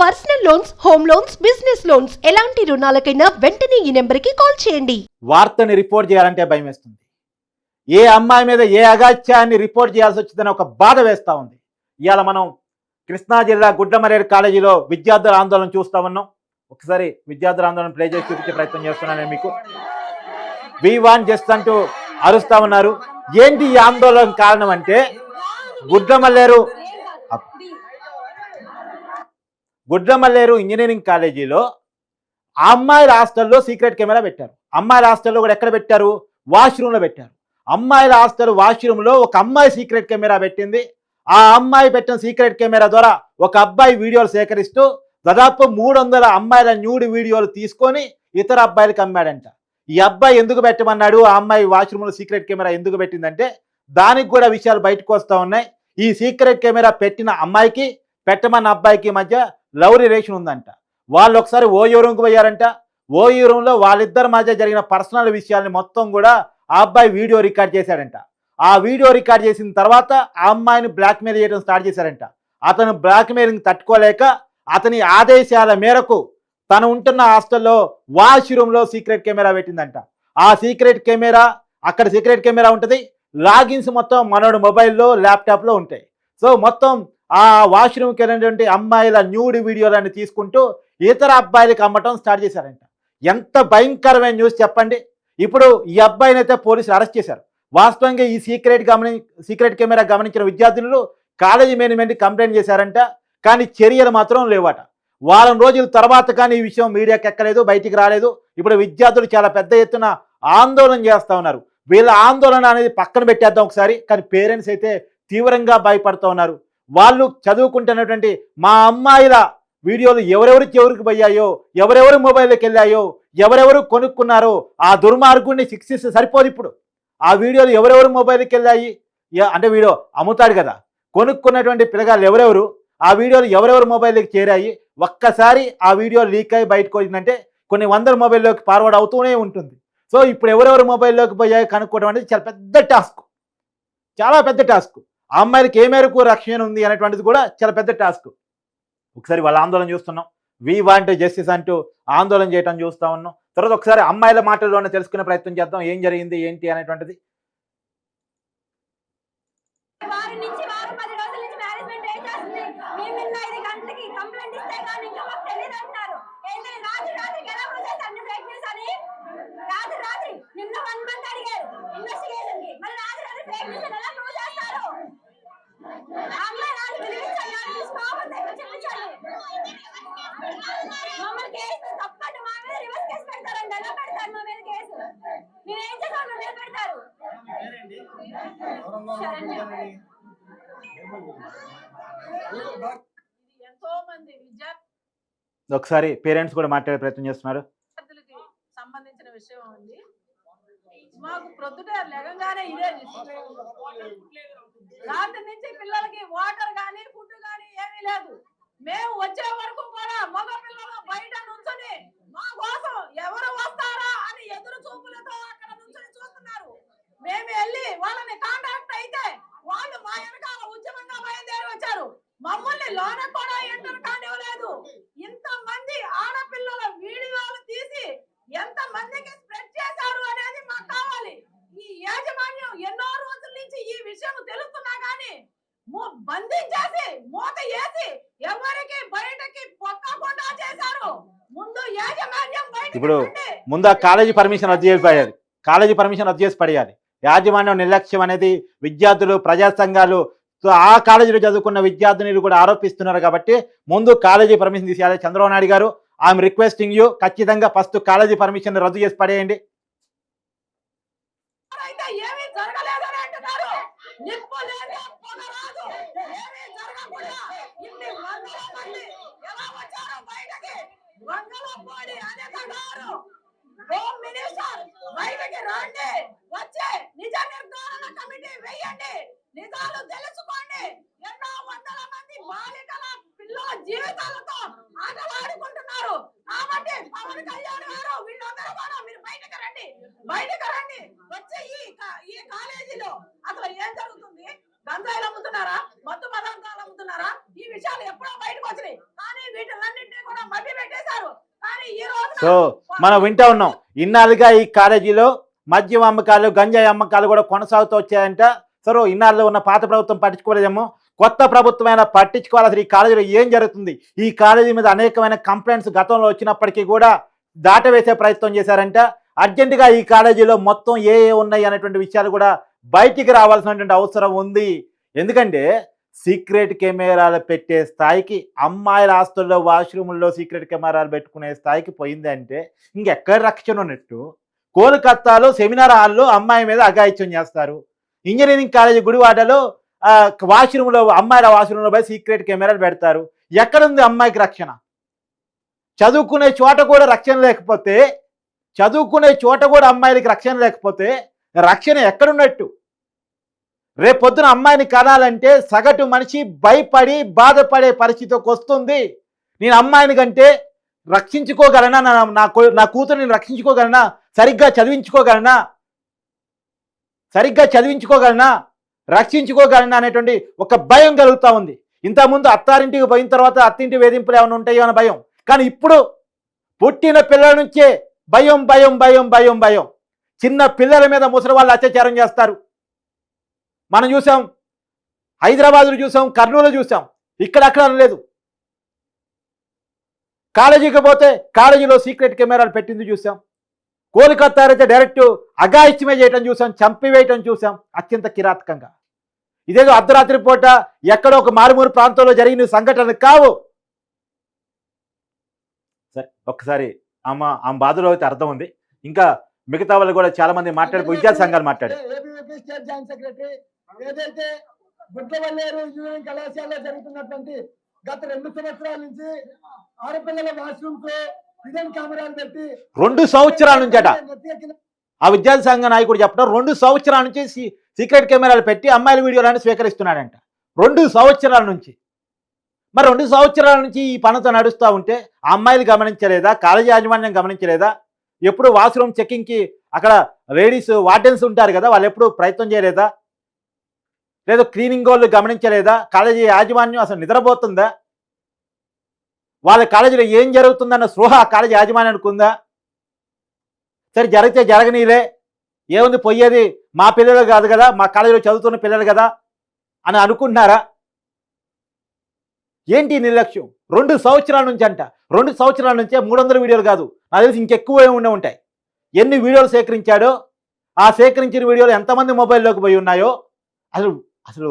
Personal loans home loans business loans ఎలాంటి రుణాలకైనా వెంటనే ఈ నెంబర్కి కాల్ చేయండి. వార్తని రిపోర్ట్ చేయాలంటే భయం వేస్తుంది ఏ అమ్మాయి మీద ఏ అగాత్యాన్ని రిపోర్ట్ చేయాల్సి వచ్చిందని ఒక బాధ వేస్తూ ఉంది. ఇవాళ మనం కృష్ణా జిల్లా గుడ్లమరేరు కాలేజీలో విద్యార్థుల ఆందోళన చూస్తా ఉన్నాం. ఒకసారి విద్యార్థుల ఆందోళన ప్లే చేసి చూపించే ప్రయత్నం చేస్తున్నాను మీకు. వి వాన్ జస్ట్ అంటూ అరుస్తా ఉన్నారు. ఏంటి ఈ ఆందోళన కారణం అంటే గుడ్లమల్లేరు గుడ్రమల్లేరు ఇంజనీరింగ్ కాలేజీలో అమ్మాయిల హాస్టల్లో సీక్రెట్ కెమెరా పెట్టారు. అమ్మాయిల హాస్టల్లో కూడా ఎక్కడ పెట్టారు? వాష్రూమ్లో పెట్టారు. అమ్మాయిల హాస్టల్ వాష్రూమ్లో ఒక అమ్మాయి సీక్రెట్ కెమెరా పెట్టింది. ఆ అమ్మాయి పెట్టిన సీక్రెట్ కెమెరా ద్వారా ఒక అబ్బాయి వీడియోలు సేకరిస్తూ దాదాపు మూడు వందల అమ్మాయిల న్యూడ్ వీడియోలు తీసుకొని ఇతర అబ్బాయిలకు అమ్మాడంట. ఈ అబ్బాయి ఎందుకు పెట్టమన్నాడు? ఆ అమ్మాయి వాష్రూమ్లో సీక్రెట్ కెమెరా ఎందుకు పెట్టిందంటే దానికి కూడా విషయాలు బయటకు వస్తూ ఉన్నాయి. ఈ సీక్రెట్ కెమెరా పెట్టిన అమ్మాయికి పెట్టమన్న అబ్బాయికి మధ్య లవ్ రిలేషన్ ఉందంట. వాళ్ళు ఒకసారి ఓయో రూమ్కి పోయారంట. ఓయో రూమ్లో వాళ్ళిద్దరి మధ్య జరిగిన పర్సనల్ విషయాల్ని మొత్తం కూడా ఆ అబ్బాయి వీడియో రికార్డ్ చేశాడంట. ఆ వీడియో రికార్డ్ చేసిన తర్వాత ఆ అమ్మాయిని బ్లాక్మెయిల్ చేయడం స్టార్ట్ చేశారంట. అతను బ్లాక్మెయిలింగ్ తట్టుకోలేక అతని ఆదేశాల మేరకు తను ఉంటున్న హాస్టల్లో వాష్రూమ్లో సీక్రెట్ కెమెరా పెట్టిందంట. ఆ సీక్రెట్ కెమెరా అక్కడ సీక్రెట్ కెమెరా ఉంటుంది. లాగిన్స్ మొత్తం మనోడు మొబైల్లో ల్యాప్టాప్లో ఉంటాయి. సో మొత్తం ఆ వాష్రూమ్కి వెళ్ళినటువంటి అమ్మాయిల న్యూడ్ వీడియోలన్నీ తీసుకుంటూ ఇతర అబ్బాయిలకు అమ్మటం స్టార్ట్ చేశారంట. ఎంత భయంకరమైన న్యూస్ చెప్పండి. ఇప్పుడు ఈ అబ్బాయిని అయితే పోలీసులు అరెస్ట్ చేశారు. వాస్తవంగా ఈ సీక్రెట్ గమని సీక్రెట్ కెమెరా గమనించిన విద్యార్థులు కాలేజీ మేనేజ్మెంట్ కంప్లైంట్ చేశారంట. కానీ చర్యలు మాత్రం లేవట. వారం రోజుల తర్వాత కానీ ఈ విషయం మీడియాకి ఎక్కలేదు బయటికి రాలేదు. ఇప్పుడు విద్యార్థులు చాలా పెద్ద ఎత్తున ఆందోళన చేస్తూ ఉన్నారు. వీళ్ళ ఆందోళన అనేది పక్కన పెట్టేద్దాం ఒకసారి. కానీ పేరెంట్స్ అయితే తీవ్రంగా భయపడుతూ ఉన్నారు. వాళ్ళు చదువుకుంటున్నటువంటి మా అమ్మాయిల వీడియోలు ఎవరెవరికి ఎవరికి పోయాయో ఎవరెవరు మొబైల్లోకి వెళ్ళాయో ఎవరెవరు కొనుక్కున్నారో ఆ దుర్మార్గుడిని శిక్షిస్తే సరిపోదు ఇప్పుడు. ఆ వీడియోలు ఎవరెవరు మొబైల్కి వెళ్ళాయి? అంటే వీడియో అమ్ముతాడు కదా. కొనుక్కున్నటువంటి పిల్లగాళ్ళు ఎవరెవరు? ఆ వీడియోలు ఎవరెవరు మొబైల్కి చేరాయి? ఒక్కసారి ఆ వీడియో లీక్ అయి బయటకు వచ్చిందంటే కొన్ని వందల మొబైల్లోకి ఫార్వర్డ్ అవుతూనే ఉంటుంది. సో ఇప్పుడు ఎవరెవరు మొబైల్లోకి పోయాయో కనుక్కోవడం అనేది చాలా పెద్ద టాస్క్. చాలా పెద్ద టాస్క్. ఆ అమ్మాయిలకి ఏ మేరకు రక్షణ ఉంది అనేటువంటిది కూడా చాలా పెద్ద టాస్క్. ఒకసారి వాళ్ళ ఆందోళన చూస్తున్నాం. వి వాంట్ జస్టిస్ అంటూ ఆందోళన చేయడం చూస్తా ఉన్నాం. తర్వాత ఒకసారి అమ్మాయిల మాటల్లోనే తెలుసుకునే ప్రయత్నం చేద్దాం. ఏం జరిగింది ఏంటి అనేటువంటిది వారం నుంచి వారం పది రోజుల నుంచి మేనేజ్మెంట్ ఏం చేస్తుంది మేము నిన్న ఐదు గంటలకి కంప్లైంట్ ఇస్తే కానీ ఇంకా మాకు తెలియదు అంటున్నారు ఏంటి రాత్రి రాత్రికి ఎలా ప్రొసెస్ అన్ని ఫేక్ న్యూస్ అని రాత్రి రాత్రి నిన్న వన్ మంత్ అడిగారు ఇన్వెస్టిగేషన్కి మరి రాత్రి రాత్రి ఫేక్ న్యూస్ అని ఎలా ప్రూవ్ చేస్తారు ఆ అమ్మాయి రాత్రి పిలిపించండి రాత్రి స్టాప్ దగ్గర చెప్పించండి మమ్మల్ని కేసు తప్పట్టు మా మీద రివర్స్ కేసు పెడతారండి ఎలా పెడతారు మా మీద కేసు మీరు ఏం చేసారు మీద పెడతారు శరణ్య ఎంతో మంది ఒకసారి పేరెంట్స్ కూడా మాట్లాడే ప్రయత్నం చేస్తున్నారు. సంబంధించిన విషయం ఉంది. మాకు ప్రొద్దుట లెగంగానే ఇదే రాత్రి నుంచి పిల్లలకి వాటర్ గానీ ఫుడ్ గానీ ఏమీ లేదు. మేము వచ్చే వరకు కూడా మగ పిల్లలు బయట నుంచొని మా కోసం ఎవరు వస్తారా అని ఎదురు చూపులతో అక్కడ నుంచొని చూస్తున్నారు మేము వెళ్ళి వాళ్ళని కాంటాక్ట్ అయితే వాళ్ళు మా వెనకాల ఉద్యమంగా బయలుదేరి వచ్చారు మమ్మల్ని లోన కూడా ఎంటర్ కానివ్వలేదు ఇంత మంది ఆడపిల్లల వీడియోలు తీసి ఎంత మందికి స్ప్రెడ్ చేశారు అనేది మాకు కావాలి ఈ యాజమాన్యం ఎన్నో రోజుల నుంచి ఈ విషయం తెలుస్తున్నా గానీ మూ- బంధించేసి మూత వేసి ఎవరికి బయటకి పొక్కకుండా చేశారు ముందు యాజమాన్యం ఇప్పుడు. ముందు ఆ కాలేజీ పర్మిషన్ రద్దు చేసి పడేయాలి. కాలేజీ పర్మిషన్ రద్దు చేసి పడేయాలి. యాజమాన్యం నిర్లక్ష్యం అనేది విద్యార్థులు ప్రజా సంఘాలు సో ఆ కాలేజీలో చదువుకున్న విద్యార్థినులు కూడా ఆరోపిస్తున్నారు కాబట్టి ముందు కాలేజీ పర్మిషన్ తీసేయాలి. చంద్రబాబు నాయుడు గారు ఐఎమ్ రిక్వెస్టింగ్ యూ ఖచ్చితంగా ఫస్ట్ కాలేజీ పర్మిషన్ రద్దు చేసి పడేయండి. సో బయటకి నిజ నిర్ధారణ కమిటీ నిజాలు ఎన్నో వందల మంది జీవితాలతో మీరు రండి. రండి. వచ్చే ఈ ఈ కాలేజీలో ఏం జరుగుతుంది? అమ్ముతున్నారా? అమ్ముతున్నారా? ఈ విషయాలు కానీ వీటిలన్నింటినీ కూడా మట్టి పెట్టేశారు కానీ ఈ రోజు మనం వింటా ఉన్నాం. ఇన్నాళ్ళుగా ఈ కాలేజీలో మద్యం అమ్మకాలు గంజాయి అమ్మకాలు కూడా కొనసాగుతూ వచ్చాయంట. సరే ఇన్నాళ్ళు ఉన్న పాత ప్రభుత్వం పట్టించుకోలేదేమో. కొత్త ప్రభుత్వమైన పట్టించుకోవాలి అసలు ఈ కాలేజీలో ఏం జరుగుతుంది? ఈ కాలేజీ మీద అనేకమైన కంప్లైంట్స్ గతంలో వచ్చినప్పటికీ కూడా దాటవేసే ప్రయత్నం చేశారంట. అర్జెంటుగా ఈ కాలేజీలో మొత్తం ఏ ఏ ఉన్నాయి అనేటువంటి విషయాలు కూడా బయటికి రావాల్సినటువంటి అవసరం ఉంది. ఎందుకంటే సీక్రెట్ కెమెరాలు పెట్టే స్థాయికి అమ్మాయిల ఆస్తుల్లో వాష్రూముల్లో సీక్రెట్ కెమెరాలు పెట్టుకునే స్థాయికి పోయిందంటే ఇంకెక్కడ రక్షణ ఉన్నట్టు? కోల్కత్తాలో సెమినార్ హాల్లో అమ్మాయి మీద అఘాయిత్యం చేస్తారు. ఇంజనీరింగ్ కాలేజీ గుడివాడలో వాష్రూమ్లో అమ్మాయిల వాష్రూమ్లో పోయి సీక్రెట్ కెమెరాలు పెడతారు. ఎక్కడుంది అమ్మాయికి రక్షణ? చదువుకునే చోట కూడా రక్షణ లేకపోతే చదువుకునే చోట కూడా అమ్మాయిలకి రక్షణ లేకపోతే రక్షణ ఎక్కడున్నట్టు? రేపు పొద్దున అమ్మాయిని కనాలంటే సగటు మనిషి భయపడి బాధపడే పరిస్థితికి వస్తుంది. నేను అమ్మాయిని కంటే రక్షించుకోగలనా? నా నా నా కూతురు నేను రక్షించుకోగలనా? సరిగ్గా చదివించుకోగలనా? సరిగ్గా చదివించుకోగలనా? రక్షించుకోగలనా అనేటువంటి ఒక భయం కలుగుతూ ఉంది. ఇంతకుముందు అత్తారింటికి పోయిన తర్వాత అత్తింటి వేధింపులు ఏమైనా ఉంటాయో అనే భయం. కానీ ఇప్పుడు పుట్టిన పిల్లల నుంచే భయం భయం భయం భయం భయం. చిన్న పిల్లల మీద ముసలి వాళ్ళు అత్యాచారం చేస్తారు. మనం చూసాం హైదరాబాద్లో చూసాం కర్నూలు చూసాం. ఇక్కడ అక్కడ లేదు. కాలేజీకి పోతే కాలేజీలో సీక్రెట్ కెమెరాలు పెట్టింది చూసాం. కోల్కత్తా అయితే డైరెక్ట్ అగాయిత్యమే చేయటం చూసాం చంపివేయటం చూసాం అత్యంత కిరాతకంగా. ఇదేదో అర్ధరాత్రి పూట ఎక్కడో ఒక మారుమూరు ప్రాంతంలో జరిగిన సంఘటనలు కావు. సరే ఒక్కసారి ఆమె ఆమె బాధలో అయితే అర్థం ఉంది. ఇంకా మిగతా వాళ్ళు కూడా చాలా మంది మాట్లాడు విద్యా సంఘాలు మాట్లాడారు. ఏదైతే గుడ్లవల్లేరు ఇంజనీరింగ్ కళాశాలలో జరుగుతున్నటువంటి గత రెండు సంవత్సరాల నుంచి ఆడపిల్లల వాష్రూమ్స్ హిడెన్ కెమెరాలు పెట్టి రెండు సంవత్సరాల నుంచట వ్యతిరేకిన ఆ విద్యార్థి సంఘ నాయకుడు చెప్పడం రెండు సంవత్సరాల నుంచి సీక్రెట్ కెమెరాలు పెట్టి అమ్మాయిల వీడియోలను స్వీకరిస్తున్నాడంట. రెండు సంవత్సరాల నుంచి. మరి రెండు సంవత్సరాల నుంచి ఈ పనితో నడుస్తూ ఉంటే ఆ అమ్మాయిలు గమనించలేదా? కాలేజీ యాజమాన్యం గమనించలేదా? ఎప్పుడు వాష్రూమ్ చెకింగ్కి అక్కడ లేడీస్ వార్డెన్స్ ఉంటారు కదా వాళ్ళు ఎప్పుడు ప్రయత్నం చేయలేదా? లేదా క్లీనింగ్ వాళ్ళు గమనించలేదా? కాలేజీ యాజమాన్యం అసలు నిద్రపోతుందా? వాళ్ళ కాలేజీలో ఏం జరుగుతుందన్న స్పృహ ఆ కాలేజీ యాజమాన్యానికి ఉందా? సరే జరిగితే జరగనీలే. ఏముంది పోయేది? మా పిల్లలు కాదు కదా మా కాలేజీలో చదువుతున్న పిల్లలు కదా అని అనుకుంటున్నారా? ఏంటి నిర్లక్ష్యం? రెండు సంవత్సరాల నుంచి అంట. రెండు సంవత్సరాల నుంచే మూడు వందల వీడియోలు కాదు. నాకు తెలిసి ఇంకెక్కువ ఉండే ఉంటాయి. ఎన్ని వీడియోలు సేకరించాడో? ఆ సేకరించిన వీడియోలు ఎంతమంది మొబైల్లోకి పోయి ఉన్నాయో? అసలు అసలు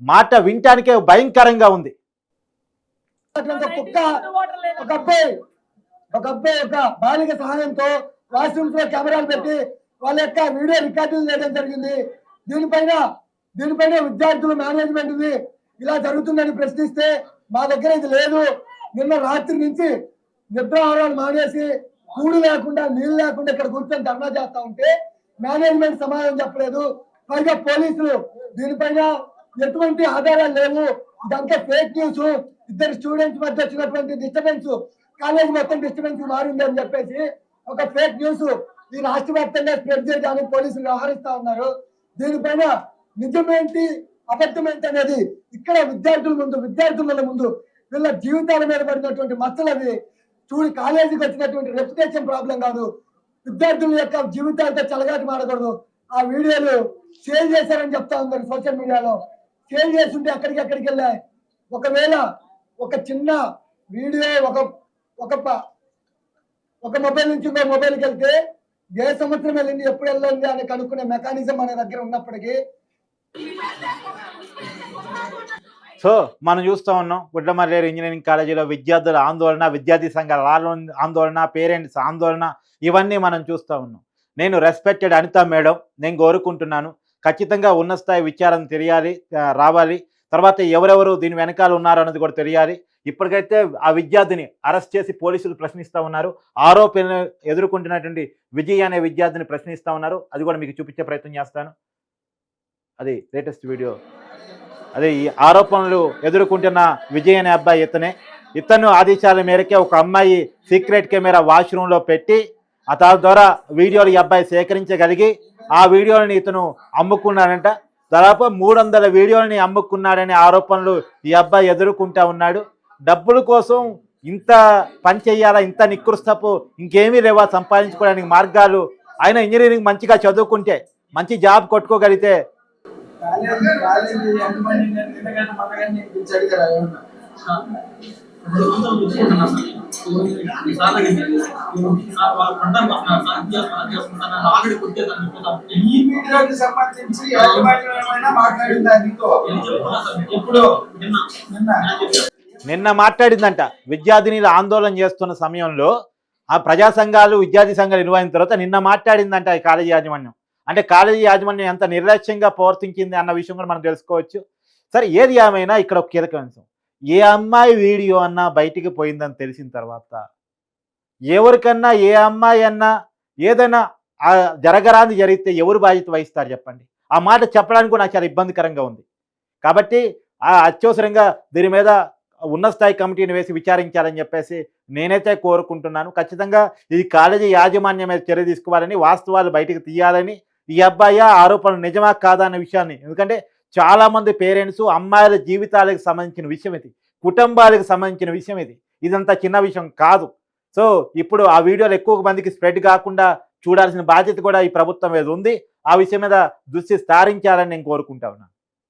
మాట వినటానికే భయంకరంగా ఉంది. ఒక కుక్క ఒక అబ్బాయి ఒక అబ్బాయి బాలిక సహాయంతో వాష్రూమ్స్లో కెమెరాలు పెట్టి వాళ్ళ యొక్క వీడియో రికార్డులు చేయడం జరిగింది. దీనిపైన దీనిపైన విద్యార్థులు మేనేజ్మెంట్ ఇలా జరుగుతుందని ప్రశ్నిస్తే మా దగ్గర ఇది లేదు. నిన్న రాత్రి నుంచి నిద్రాహారాలు మానేసి కూడు లేకుండా నీళ్ళు లేకుండా ఇక్కడ కూర్చొని ధర్నా చేస్తా ఉంటే మేనేజ్మెంట్ సమాధానం చెప్పలేదు. పైగా పోలీసులు దీనిపైన ఎటువంటి ఆధారాలు లేవు. ఇదంతా ఫేక్ న్యూస్ ఇద్దరు స్టూడెంట్స్ మధ్య వచ్చినటువంటి డిస్టర్బెన్స్ కాలేజ్ మొత్తం డిస్టర్బెన్స్ మారింది అని చెప్పేసి ఒక ఫేక్ న్యూస్ ఈ రాష్ట్ర వ్యాప్తంగా స్ప్రెడ్ చేయడానికి పోలీసులు వ్యవహరిస్తా ఉన్నారు. దీనిపైన నిజమేంటి? అబద్ధమేంటి అనేది ఇక్కడ విద్యార్థుల ముందు విద్యార్థుల ముందు వీళ్ళ జీవితాల మీద పడినటువంటి మచ్చలు అవి చూడు కాలేజీకి వచ్చినటువంటి రెప్యుటేషన్ ప్రాబ్లం కాదు. విద్యార్థుల యొక్క జీవితాలతో చలగాటి మాడకూడదు ఆ వీడియోలు సేల్ చేశారని చెప్తా ఉన్నారు సోషల్ మీడియాలో. సేల్ చేస్తుంటే అక్కడికి అక్కడికి వెళ్ళాయి ఒకవేళ ఒక చిన్న వీడియో ఒక ఒక ఒక మొబైల్ నుంచి ఇంకో మొబైల్కి వెళ్తే ఏ సంవత్సరం వెళ్ళింది ఎప్పుడు వెళ్ళింది అని కనుక్కునే మెకానిజం మన దగ్గర ఉన్నప్పటికీ సో మనం చూస్తూ ఉన్నాం. గుడ్లమల్లేరు ఇంజనీరింగ్ కాలేజీలో విద్యార్థుల ఆందోళన విద్యార్థి సంఘాల ఆందోళన ఆందోళన పేరెంట్స్ ఆందోళన ఇవన్నీ మనం చూస్తూ ఉన్నాం. నేను రెస్పెక్టెడ్ అనిత మేడం నేను కోరుకుంటున్నాను. ఖచ్చితంగా ఉన్న స్థాయి విచారణ తెలియాలి రావాలి. తర్వాత ఎవరెవరు దీని వెనకాల ఉన్నారు అన్నది కూడా తెలియాలి. ఇప్పటికైతే ఆ విద్యార్థిని అరెస్ట్ చేసి పోలీసులు ప్రశ్నిస్తూ ఉన్నారు. ఆరోపణలు ఎదుర్కొంటున్నటువంటి విజయ్ అనే విద్యార్థిని ప్రశ్నిస్తూ ఉన్నారు. అది కూడా మీకు చూపించే ప్రయత్నం చేస్తాను. అది లేటెస్ట్ వీడియో. అదే ఈ ఆరోపణలు ఎదుర్కొంటున్న విజయ్ అనే అబ్బాయి ఇతనే. ఇతను ఆదేశాల మేరకే ఒక అమ్మాయి సీక్రెట్ కెమెరా వాష్రూమ్లో పెట్టి ఆ తా- ద్వారా వీడియోలు ఈ అబ్బాయి సేకరించగలిగి ఆ వీడియోలని ఇతను అమ్ముకున్నాడంట. దాదాపు మూడు వందల వీడియోలని అమ్ముకున్నాడనే ఆరోపణలు ఈ అబ్బాయి ఎదుర్కొంటా ఉన్నాడు. డబ్బుల కోసం ఇంత పని చేయాలా ఇంత నికృష్టపు ఇంకేమీ లేవా సంపాదించుకోవడానికి మార్గాలు? ఆయన ఇంజనీరింగ్ మంచిగా చదువుకుంటే మంచి జాబ్ కొట్టుకోగలిగితే కాలేజీ కాలేజీ ఎంతమంది నేను నిన్నగానే మొన్నగానే పిలిచి అడిగారా సార్ సార్ సార్ వాళ్ళు సార్ చేస్తున్నారు చేస్తున్నారు ఆల్రెడీ కొట్టేసాను ఈ మీడియాకి సంబంధించి మాట్లాడిందా నీతో? ఎప్పుడు నిన్న నిన్న నిన్న మాట్లాడిందంట విద్యార్థినిలు ఆందోళన చేస్తున్న సమయంలో ఆ ప్రజా సంఘాలు విద్యార్థి సంఘాలు నిర్వహించిన తర్వాత నిన్న మాట్లాడిందంట ఈ కాలేజీ యాజమాన్యం. అంటే కాలేజీ యాజమాన్యం ఎంత నిర్లక్ష్యంగా ప్రవర్తించింది అన్న విషయం కూడా మనం తెలుసుకోవచ్చు. సరే ఏది ఏమైనా ఇక్కడ ఒక కీలక అంశం. ఏ అమ్మాయి వీడియో అన్నా బయటికి పోయిందని తెలిసిన తర్వాత ఎవరికన్నా ఏ అమ్మాయి అన్నా ఏదైనా జరగరాని జరగరాంది జరిగితే ఎవరు బాధ్యత వహిస్తారు చెప్పండి? ఆ మాట చెప్పడానికి కూడా నాకు చాలా ఇబ్బందికరంగా ఉంది. కాబట్టి ఆ అత్యవసరంగా దీని మీద ఉన్న స్థాయి కమిటీని వేసి విచారించాలని చెప్పేసి నేనైతే కోరుకుంటున్నాను. ఖచ్చితంగా ఇది కాలేజీ యాజమాన్యం మీద చర్య తీసుకోవాలని వాస్తవాలు బయటకు తీయాలని ఈ అబ్బాయి ఆరోపణలు నిజమా కాదా అనే విషయాన్ని ఎందుకంటే చాలా మంది పేరెంట్స్ అమ్మాయిల జీవితాలకు సంబంధించిన విషయం ఇది. కుటుంబాలకు సంబంధించిన విషయం ఇది. ఇదంతా చిన్న విషయం కాదు. సో ఇప్పుడు ఆ వీడియోలు ఎక్కువ మందికి స్ప్రెడ్ కాకుండా చూడాల్సిన బాధ్యత కూడా ఈ ప్రభుత్వం మీద ఉంది. ఆ విషయం మీద దృష్టి సారించాలని నేను కోరుకుంటా ఉన్నాను.